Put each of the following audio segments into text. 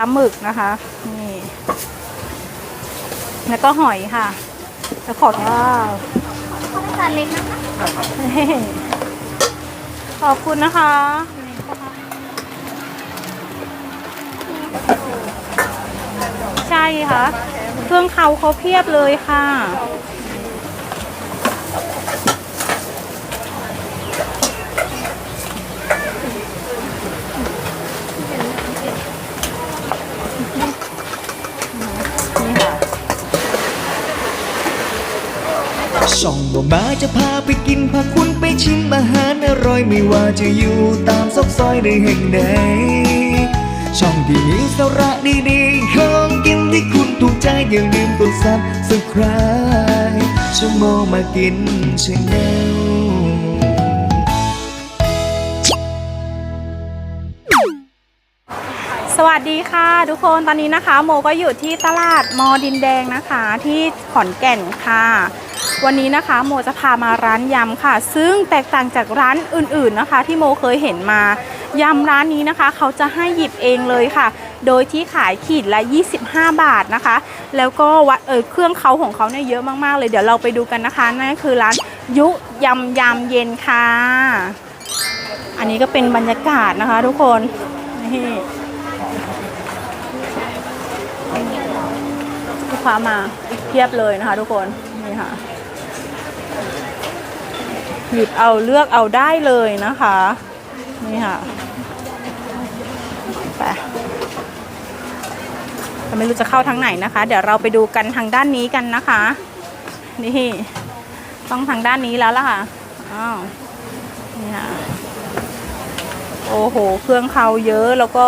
ปลาหมึกนะคะนี่แล้วก็หอยค่ะ แล้วขอว้าวจานเล็กนะคะขอบคุณนะคะใช่ค่ะ เครื่องเขาเขาเพียบเลยค่ะ ช่องบ่มาจะพาไปกินพาคุณไปชิมอาหารอร่อยไม่ว่าจะอยู่ตามซอกซอยในแห่งใด ช่องที่มีสาระดีๆของกินที่คุณถูกใจอย่าลืมกดซับสไคร b e ช่องโมงมากินชาแนลสวัสดีค่ะ ทุกคนตอนนี้นะคะ โมก็อยู่ที่ตลาดมอดินแดงนะคะ ที่ขอนแก่นค่ะ วันนี้นะคะโมจะพามาร้านยำค่ะ ซึ่งแตกต่างจากร้านอื่นๆนะคะ ที่โมเคยเห็นมายำร้านนี้นะคะ เขาจะให้หยิบเองเลยค่ะ โดยที่ขายขีดละ 25 บาทนะคะ แล้วก็วัดเออเครื่องเขาของเขาเนี่ยเยอะมากๆเลยเดี๋ยวเราไปดูกันนะคะนั่นก็คือร้านยุยำยำเย็นค่ะ อันนี้ก็เป็นบรรยากาศนะคะ ทุกคนนี่ลูกค้ามาเพียบเลยนะคะ ทุกคนนี่ค่ะ หยิบเอาเลือกเอาได้เลยนะคะ นี่ค่ะไปไม่รู้จะเข้าทางไหนนะคะ เดี๋ยวเราไปดูกันทางด้านนี้กันนะคะ นี่ต้องทางด้านนี้แล้วล่ะค่ะอ้าวนี่ค่ะโอ้โห เครื่องเขาเยอะแล้วก็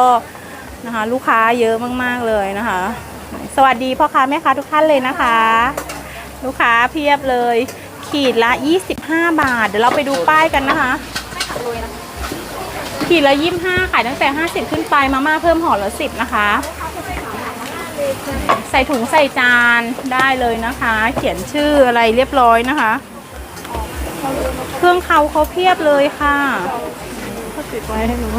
นะคะ ลูกค้าเยอะมากๆเลยนะคะ สวัสดีพ่อค้าแม่ค้าทุกท่านเลยนะคะ ลูกค้าเพียบเลย ขีดละ 25 บาท เดี๋ยวเราไปดูป้ายกันนะคะ ขีดละ25ขายตั้งแต่ 50 ขึ้นไปมาม่าเพิ่มห่อละ10 นะคะ ใส่ถุงใส่จานได้เลยนะคะ เขียนชื่ออะไรเรียบร้อยนะคะ เครื่องเขาเขาเพียบเลยค่ะเขาติดไว้ให้หนู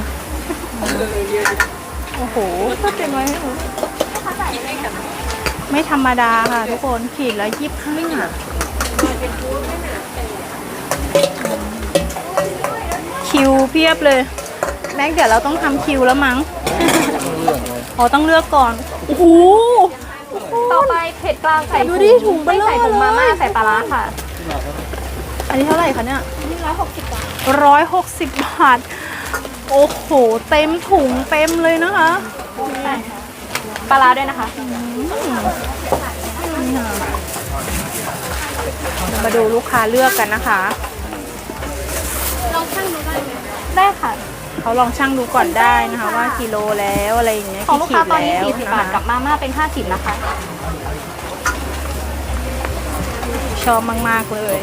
โอ้โหเขาติดไว้ให้หนูไม่ธรรมดาค่ะทุกคนขีดละยี่ห้า คิวเพียบเลย แม็กเดี๋ยวเราต้องทำคิวแล้วมั้งอ๋อต้องเลือกก่อนโอ้โหต่อไปเผ็ดกลางใส่ดูดิถุงเบลไม่อใส่ถุงมาม่าเลยใส่ปลาร้าค่ะ อันนี้เท่าไหร่คะเนี่ยนี่ร้อยหกสิบบาทร้อยหกสิบบาท โอ้โห เต็มถุงเต็มเลยนะคะปลาร้าด้วยนะคะนี่ค่ะเดี๋ยว มาดูลูกค้าเลือกกันนะคะลองชั่งดูได้ไหมได้ค่ะ เขาลองช่างดูก่อนได้นะคะ ว่ากิโลแล้วอะไรอย่างเงี้ยของลูกค้าตอนนี้ขีด40แล้วบาทนะคะกับมาม่าเป็น50นะคะ ชอบมากๆเลย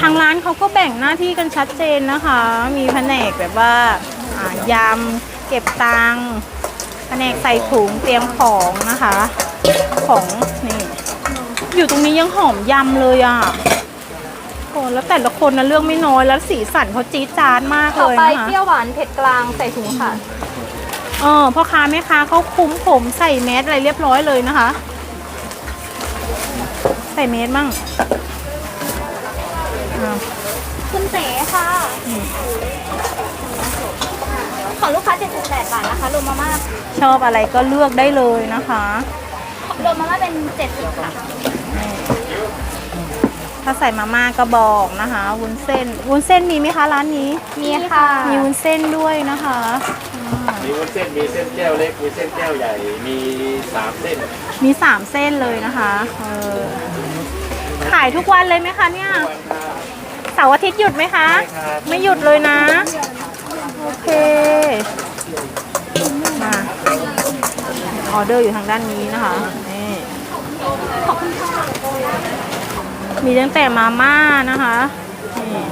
ทางร้านเขาก็แบ่งหน้าที่กันชัดเจนนะคะ มีแผนกแบบว่าอ่ายำเก็บตังค์แผนกใส่ถุงเตรียมของนะคะ ของนี่ อยู่ตรงนี้ยังหอมยำเลยอะโอ้แล้วแต่ละคนนะเรื่องไม่น้อยแล้วสีสันเขาจี๊ดจ๊าดมากต่อเลยไปนะคะเปรี้ยวหวานเผ็ดกลางใส่ถุงค่ะ เออพ่อค้าแม่ค้าเขาคุ้มผมใส่แมสอะไรเรียบร้อยเลยนะคะ ใส่แมสมั่งอ่าคุณเต๋ค่ะ ของลูกค้า78บาทนะคะรวมมาม่าชอบอะไรก็เลือกได้เลยนะคะ รวมมาม่าเป็น 70ค่ะ ถ้าใส่มาม่าก็บอกนะคะ วุ้นเส้น วุ้นเส้นมีไหมคะร้านนี้ มีค่ะ มีวุ้นเส้นด้วยนะคะมีวุ้นเส้นมีเส้นแก้วเล็กมีเส้นแก้วใหญ่มีสามเส้น มีสามเส้นเลยนะคะเออขายทุกวันเลยไหมคะเนี่ยเสาร์อาทิตย์หยุดไหมคะ ไม่หยุดเลยนะ โอเคมาออเดอร์อยู่ทางด้านนี้นะคะนี่ มีตั้งแต่มาม่านะคะนี่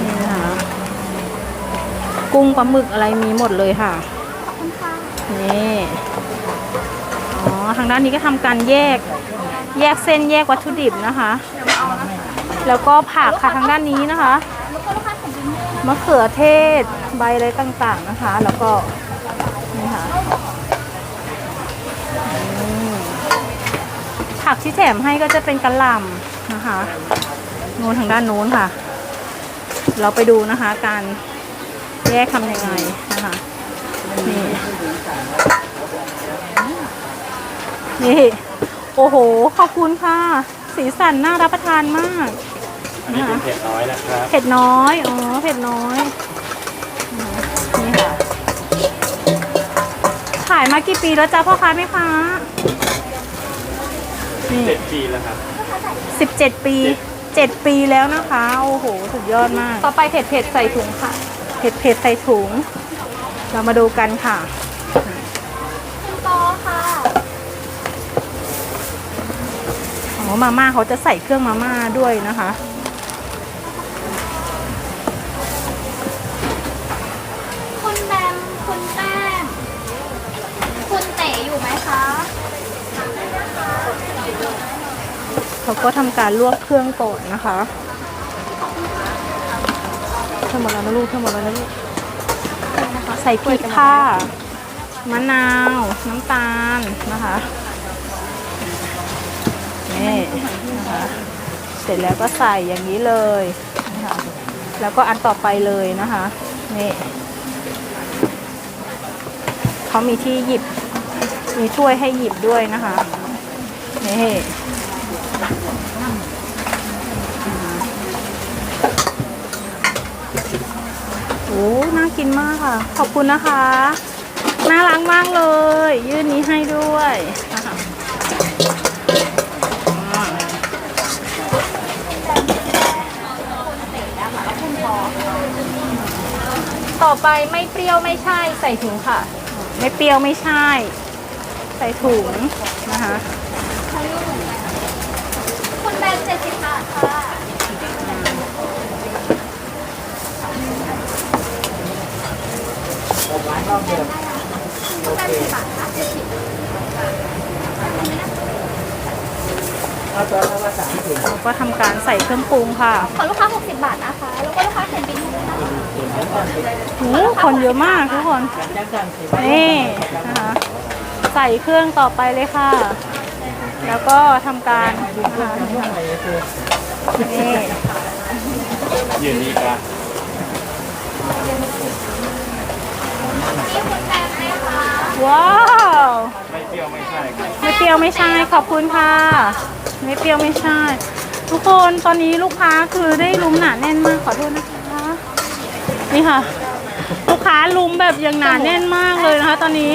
นี่นะคะกุ้งปลาหมึกอะไรมีหมดเลยค่ะ นี่ อ๋อ ทางด้านนี้ก็ทำการแยก แยกเส้นแยกวัตถุดิบนะคะ แล้วก็ผักค่ะทางด้านนี้นะคะ มะเขือเทศใบอะไรต่างๆนะคะ แล้วก็นี่ค่ะผักที่แถมให้ก็จะเป็นกระหล่ำนะคะนู้นทางด้านนู้นค่ะ เราไปดูนะคะ การแยกทำยังไงนะคะนี่นี่ โอ้โห ขอบคุณค่ะ สีสันน่ารับประทานมาก อันนี้เป็นเผ็ดน้อยนะครับ เผ็ดน้อย อ๋อ เผ็ดน้อยอืมนี่ค่ะ ขายมากี่ปีแล้วจ้าพ่อค้าแม่ค้านี่เจ็ดปีแล้วครับ สิบเจ็ดปี เจ็ดปีแล้วนะคะ โอ้โห สุดยอดมาก ต่อไปเผ็ดเผ็ดใส่ถุงค่ะ เผ็ดเผ็ดใส่ถุง เรามาดูกันค่ะคุณปอค่ะ อ๋อ มาม่าเขาจะใส่เครื่องมาม่าด้วยนะคะ เขาก็ทำการลวกเครื่องก่อนนะคะเทหมดแล้วนะลูกเทหมดแล้วนะลูกใส่พริกค่ะมะนาว น้ำตาลนะคะนี่นะคะเสร็จแล้วก็ใส่อย่างนี้เลยนะคะแล้วก็อันต่อไปเลยนะคะนี่เขามีที่หยิบมีถ้วยให้หยิบด้วยนะคะนี่ น่ากินมากค่ะ ขอบคุณนะคะ น่ารักมากเลย ยื่นนี้ให้ด้วยนะคะต่อไปไม่เปรี้ยวไม่ใช่ใส่ถุงค่ะ ไม่เปรี้ยวไม่ใช่ ใส่ถุงนะคะคุณแบมเจ็ดสิบบาทค่ะ เราก็ทำการใส่เครื่องปรุงค่ะขอลูกค้า 60 บาทนะคะ แล้วก็ลูกค้าเขียนบินให้ด้วยนะคะโอ้คนเยอะมากทุกคนนี่นะคะใส่เครื่องต่อไปเลยค่ะ แล้วก็ทำการนะคะนี่ยืนนี่ครับนี่คุณแบมไหมคะ ว้าว ไม่เปรี้ยวไม่ใช่ครับไม่เปรี้ยวไม่ใช่ ขอบคุณค่ะ ไม่เปรี้ยวไม่ใช่ ทุกคนตอนนี้ลูกค้าคือได้ลุมหนาแน่นมากขอโทษนะคะนี่ค่ะ ลูกค้าลุมแบบยังหนาแน่นมากเลยนะคะ ตอนนี้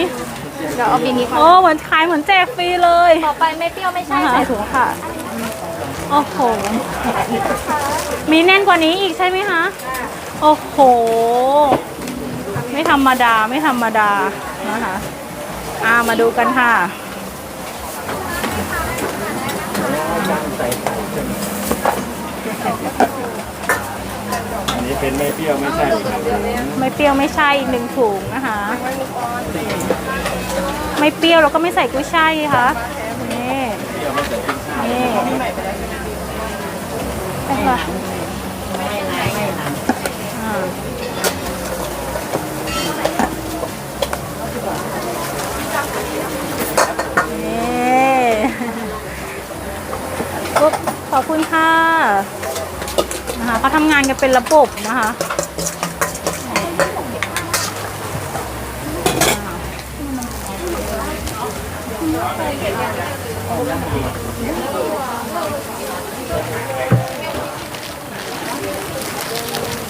เดี๋ยวเอาบินนี้ก่อนโอ้เหมือนขายเหมือนแจกฟรีเลย ต่อไปไม่เปรี้ยวไม่ใช่นะคะใส่ถุงค่ะ โอ้โห มีแน่นกว่านี้อีกใช่ไหมคะ โอ้โห ไม่ธรรมดาไม่ธรรมดานะคะอ่ามาดูกันค่ะอันนี้เป็นไม่เปรี้ยวไม่ใช่ครับไม่เปรี้ยวไม่ใช่อีกหนึ่งถุงนะคะ ไม่เปรี้ยวแล้วก็ไม่ใส่กุ้ยช่ายค่ะนี่นี่ใช่ค่ะอ่านี่ปุ๊บขอบคุณค่ะนะคะ เป็นระบบนะคะ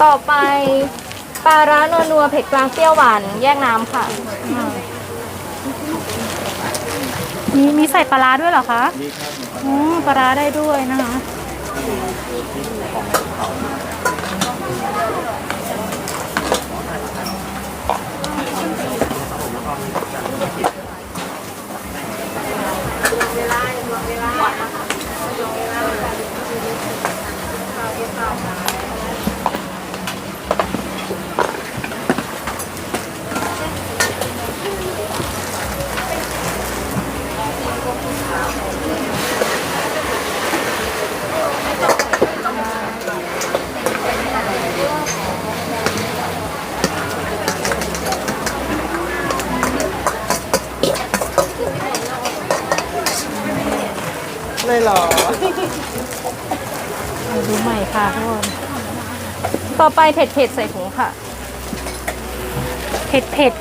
ต่อไปปลาร้านัวนัวเผ็ดกลางเปรี้ยวหวานแยกน้ำค่ะ มีมีใส่ปลาร้าด้วยเหรอคะนี่ครับอ๋อปลาร้าได้ด้วยนะคะ ค เลยเหรอ เอาดูใหม่ค่ะทุกคน ต่อไปเผ็ดเผ็ดๆใส่ถุงค่ะ เผ็ดเผ็ด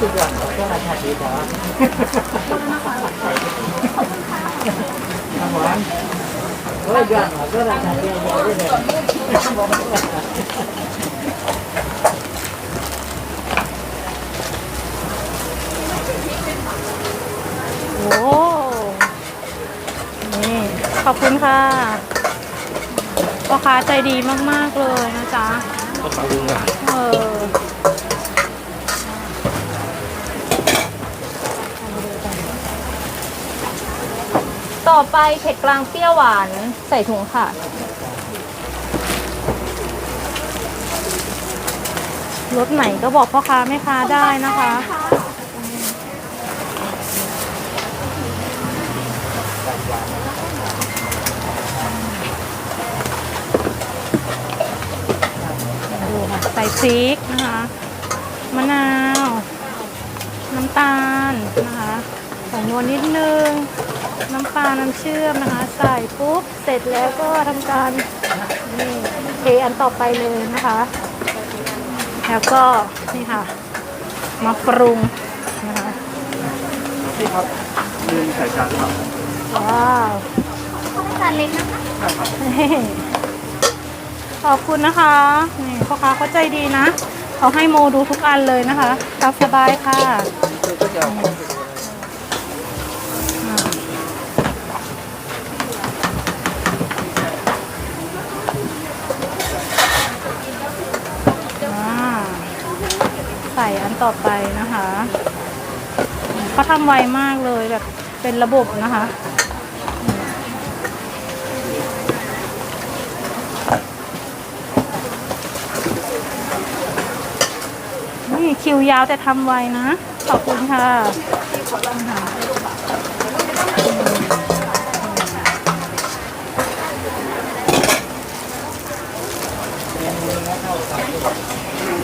ทุกอย่างก็ราคาดีครับน้ำหวานเฮ้ยอย่างก็ราคาดีบอกได้เลยโอ้นี่ขอบคุณค่ะพ่อค้าใจดีมาก ๆ เลยนะจ๊ะก็ฟังดูหน่อยเออ ต่อไปเผ็ดกลางเปรี้ยวหวานใส่ถุงค่ะ รสไหนก็บอกพ่อค้าแม่ค้าได้นะคะ ดูค่ะ ใส่พริกนะคะ มะนาว น้ำตาลนะคะผงนวลนิดนึง น้ำปลา น้ำเชื่อมนะคะ ใส่ปุ๊บ เสร็จแล้วก็ทำการนี่เทอันต่อไปเลยนะคะ แล้วก็นี่ค่ะ มาปรุงนะคะพี่ครับลืมใส่จานหรือเปล่าว้าวต้องจานเล็กนะคะนี่ขอบคุณนะคะ นี่พ่อค้าเขาใจดีนะ เขาให้โมดูทุกอันเลยนะคะตามสบายค่ะ ก็จะเอา อ่าอ่าใส่อันต่อไปนะคะเขาทำไวมากเลยแบบเป็นระบบนะคะนี่คิวยาวแต่ทำไวนะ ขอบคุณค่ะ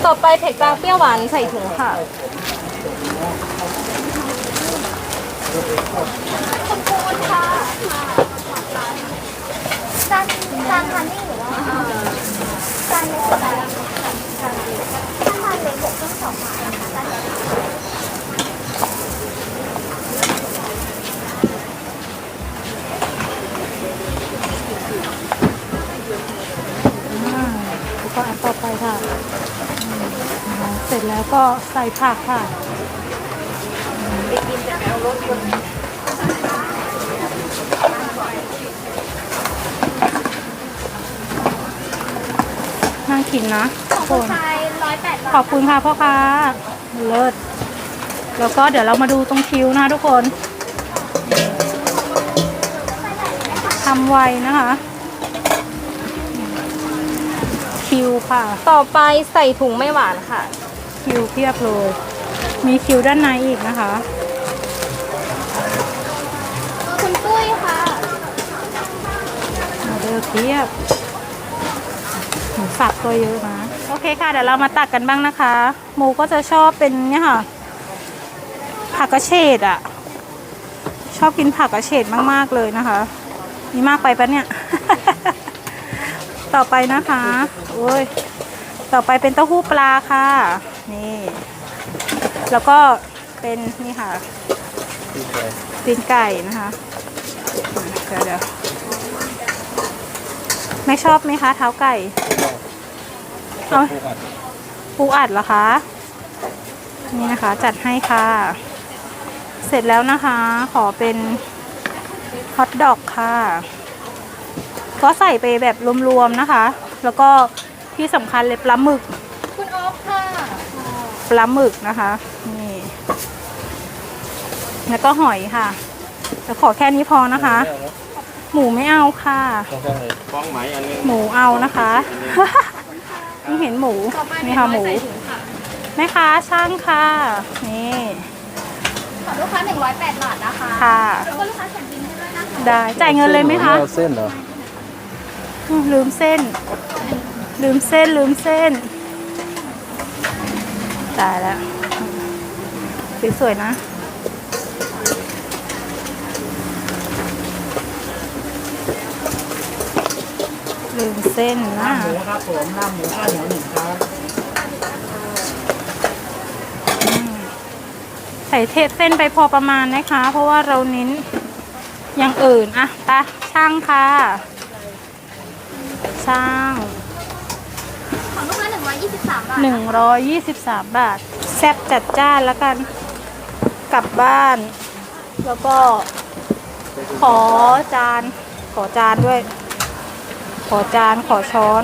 ต่อไปเผ็ดกลางเปรี้ยวหวานใส่ถุงค่ะคุณปูนค่ะจานจานฮันนี่หรือว่าจานเล็กจานเล็กจานเล็กถ้าจานเล็กหกต้องสองบาทนะคะจานเล็กอ่าแล้วก็อันต่อไปค่ะอืมอ่า เสร็จแล้วก็ใส่ผักค่ะนั่งกินนะของทุกคุคณนชายร้อยแปดบาทขอบคุณค่ะพ่อค้าเลิศแล้วก็เดี๋ยวเรามาดูตรงคิ้วนะคะทุกคนทำไวนะคะ คิวค่ะ ต่อไปใส่ถุงไม่หวานค่ะ คิวเพียบเลย มีคิวด้านในอีกนะคะ คุณตุ้ยค่ะออเดอร์เพียบหมูสับก็เยอะนะ โอเคค่ะ เดี๋ยวเรามาตักกันบ้างนะคะ หมูก็จะชอบเป็นเนี่ยค่ะ ผักกระเฉดอะชอบกินผักกระเฉดมาก ๆ เลยนะคะนี่มากไปปะเนี่ย ต่อไปนะคะ โอ้ย ต่อไปเป็นเต้าหู้ปลาค่ะ นี่ แล้วก็เป็นนี่ค่ะตีนไก่นะคะเดี๋ยวเดี๋ยวไม่ชอบไหมคะ เท้าไก่เอาปูอัดเหรอคะ นี่นะคะ จัดให้ค่ะ เสร็จแล้วนะคะ ขอเป็นฮอทดอกค่ะ ก็ใส่ไปแบบรวมๆนะคะ แล้วก็ที่สำคัญเลยปลาหมึก ปลาหมึกนะคะนี่แล้วก็หอยค่ะแต่ขอแค่นี้พอนะคะ หมูไม่เอาค่ะ ฟ้องไหมอันนึงหมูเอานะคะนี่เห็นหมูนี่ค่ะหมูแม่ค้าช่างค่ะนี่ขอลูกค้า108 บาทนะคะค่ะแล้วก็ลูกค้าแข่งบินให้ด้วยนะคะได้จ่ายเงินเลยไหมคะเส้นเหรออืมลืมเส้น ลืมเส้นลืมเส้น ตายแล้ว สวยๆนะลืมเส้นนะหมูครับผมน้ำหมูข้าวเหนียวหนึ่งครับใส่เทเส้นไปพอประมาณนะคะ เพราะว่าเราเน้นอย่างอื่นอะไปะช่างค่ะ ช่างของลูกค้า 123 บาทหนึ่งร้อยยี่สิบสามบาท แซ่บจัดจ้านแล้วกันกลับบ้าน แล้วก็ ขอจาน ขอจานด้วย ขอจานขอช้อน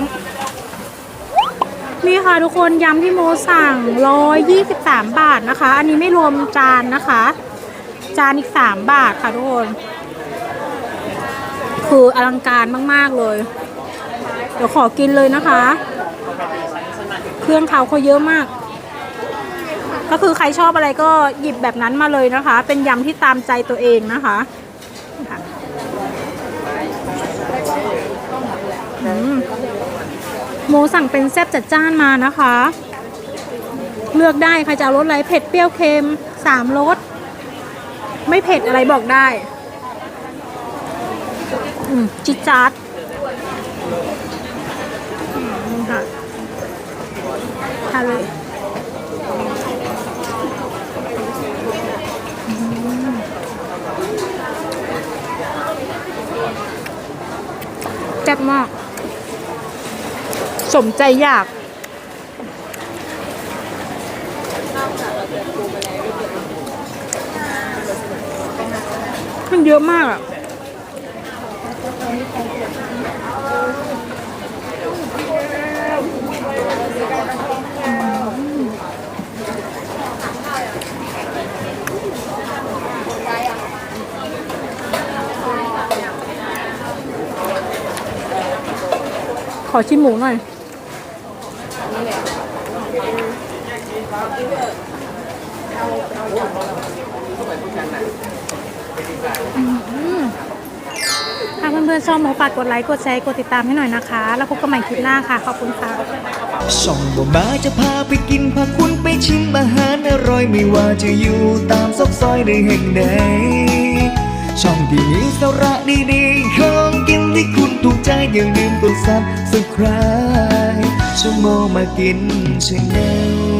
นี่ค่ะทุกคนยำที่โมสั่ง 123 บาทนะคะ อันนี้ไม่รวมจานนะคะ จานอีก 3 บาทค่ะทุกคน คืออลังการมาก ๆ เลย เดี๋ยวขอกินเลยนะคะ เครื่องเขาเขาเยอะมาก ก็คือใครชอบอะไรก็หยิบแบบนั้นมาเลยนะคะ เป็นยำที่ตามใจตัวเองนะคะค่ะอืมโมสั่งเป็นแซ่บจัดจ้านมานะคะ เลือกได้ใครจะรสอะไรเผ็ดเปรี้ยวเค็มสามรสไม่เผ็ดอะไรบอกได้จิจาดอืมนี่ค่ะ ทานเลยแซ่บมาก สมใจอยาก มันเยอะมากอะ ขอชิมหมูหน่อยอืมถ้าเพื่อนๆชอบหมูฝากกดไลค์ กดแชร์ กดติดตามให้หน่อยนะคะ แล้วพบกันใหม่คลิปหน้าค่ะ ขอบคุณค่ะช่องบ่มาจะพาไปกิน พาคุณไปชิมอาหารอร่อยไม่ว่าจะอยู่ตามซอกซอยในแห่งใดช่องที่มีสาระดีๆของกิน ที่คุณถูกใจอย่าลืมกดซับสไคร b e ช่องโมมากินชาแนล